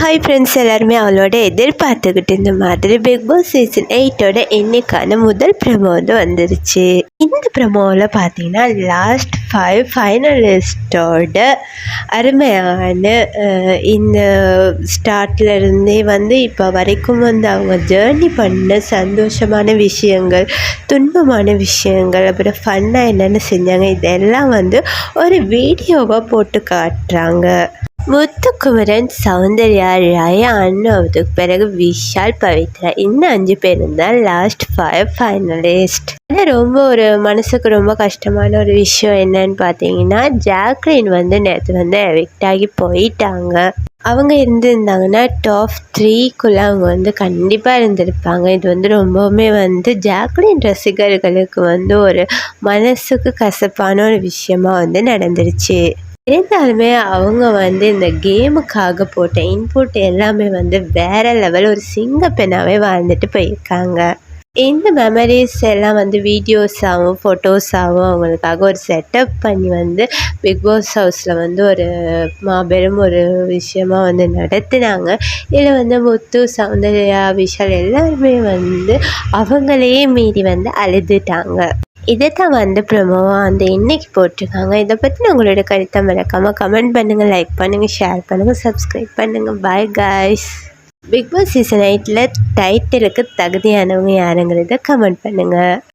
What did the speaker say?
Hi friends எல்லாருமே அவளோட எதிர்பார்த்துக்கிட்டு இந்த மாதிரி பிக் பாஸ் சீசன் எயிட்டோட இன்னைக்கான முதல் ப்ரமோ வந்து வந்துருச்சு. இந்த ப்ரமோவில் பார்த்தீங்கன்னா லாஸ்ட் ஃபைவ் ஃபைனலிஸ்டோட அருமையான இந்த ஸ்டார்ட்ல இருந்தே வந்து இப்போ வரைக்கும் வந்து அவங்க ஜேர்னி பண்ண சந்தோஷமான விஷயங்கள் துன்பமான விஷயங்கள் அப்புறம் ஃபன்னாக என்னென்ன செஞ்சாங்க இதெல்லாம் வந்து ஒரு வீடியோவாக போட்டு காட்டுறாங்க. முத்துக்குமரன் சௌந்தர்யா ராயா அதுக்கு பிறகு விஷால் பவித்ரா. இந்த அஞ்சு பேரும் தான் லாஸ்ட் ஃபைவ் ஃபைனலிஸ்ட் ஆனால் ரொம்ப ஒரு மனசுக்கு ரொம்ப கஷ்டமான ஒரு விஷயம் என்னன்னு பார்த்தீங்கன்னா ஜாக்லின் வந்து நேற்று வந்து எவிக்ட் ஆகி போயிட்டாங்க. அவங்க இருந்திருந்தாங்கன்னா டாப் த்ரீக்குள்ளே அவங்க வந்து கண்டிப்பாக இருந்திருப்பாங்க. இது வந்து ரொம்பவுமே வந்து ஜாக்லின் ரசிகர்களுக்கு வந்து ஒரு மனசுக்கு கசப்பான ஒரு விஷயமா வந்து நடந்துருச்சு. இருந்தாலுமே அவங்க வந்து இந்த கேமுக்காக போட்ட இன்புட் எல்லாமே வந்து வேற லெவல் ஒரு சிங்க பெண்ணாகவே வாழ்ந்துட்டு போயிருக்காங்க. இந்த மெமரிஸ் எல்லாம் வந்து வீடியோஸாகவும் ஃபோட்டோஸாகவும் அவங்களுக்காக ஒரு செட்டப் பண்ணி வந்து பிக் பாஸ் ஹவுஸில் வந்து ஒரு மாபெரும் ஒரு விஷயமா வந்து நடத்துனாங்க. இதில் வந்து முத்து சௌந்தர்யா விஷால் எல்லாருமே வந்து அவங்களையே மீறி வந்து அழுதுட்டாங்க. இதை தான் வந்து ப்ரமோவாக வந்து இன்னைக்கு போட்டிருக்காங்க. இதை பற்றி உங்களோட கருத்தை மறக்காமல் கமெண்ட் பண்ணுங்கள் லைக் பண்ணுங்கள் ஷேர் பண்ணுங்கள் சப்ஸ்கிரைப் பண்ணுங்கள் bye guys Big Boss season எயிட்டில் டைட்டிலுக்கு தகுதியானவங்க யாருங்கிறத கமெண்ட் பண்ணுங்கள்